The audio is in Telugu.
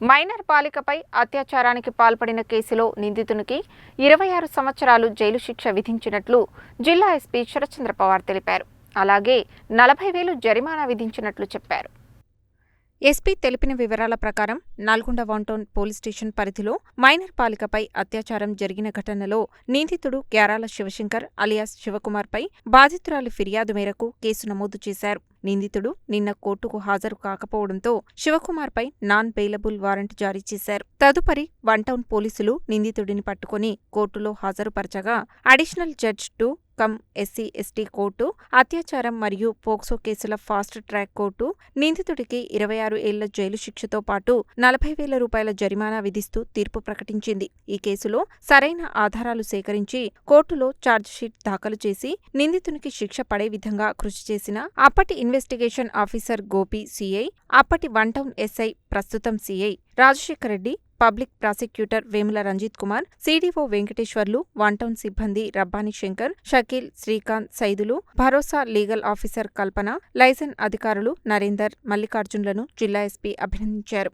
మైనర్ బాలికపై అత్యాచారానికి పాల్పడిన కేసులో నిందితునికి ఇరవై ఆరు సంవత్సరాలు జైలు శిక్ష విధించినట్లు జిల్లా ఎస్పీ శరత్చంద్ర పవార్ తెలిపారు. అలాగే నలభై వేలు జరిమానా విధించినట్లు చెప్పారు. ఎస్పీ తెలిపిన వివరాల ప్రకారం Nalgonda one town police station పరిధిలో మైనర్ పాలికపై అత్యాచారం జరిగిన ఘటనలో నిందితుడు గ్యారాల శివశంకర్ అలియాస్ శివకుమార్పై బాధితురాలి ఫిర్యాదు మేరకు కేసు నమోదు చేశారు. నిందితుడు నిన్న కోర్టుకు హాజరు కాకపోవడంతో శివకుమార్పై నాన్ బెయిలబుల్ వారెంట్ జారీ చేశారు. తదుపరి వన్ టౌన్ పోలీసులు నిందితుడిని పట్టుకుని కోర్టులో హాజరుపరచగా additional judge two cum SC ST court అత్యాచారం మరియు పోక్సో కేసుల ఫాస్ట్ ట్రాక్ కోర్టు నిందితుడికి ఇరవై ఆరు ఏళ్ళ జైలు శిక్షతో పాటు నలభై వేల రూపాయల జరిమానా విధిస్తూ తీర్పు ప్రకటించింది. ఈ కేసులో సరైన ఆధారాలు సేకరించి కోర్టులో ఛార్జ్షీట్ దాఖలు చేసి నిందితునికి శిక్ష పడే విధంగా కృషి చేసిన అప్పటి ఇన్వెస్టిగేషన్ ఆఫీసర్ గోపి సిఐ అప్పటి వన్ టౌన్ ఎస్ఐ ప్రస్తుతం CI Rajasekhar Reddy public prosecutor Vemula Ranjith Kumar CDO Venkateswarlu one town సిబ్బంది రబ్బాని శంకర్ షకీల్ శ్రీకాంత్ సైదులు భరోసా లీగల్ ఆఫీసర్ కల్పన లైసెన్ అధికారులు నరేందర్ మల్లికార్జున్లను జిల్లా ఎస్పీ అభినందించారు.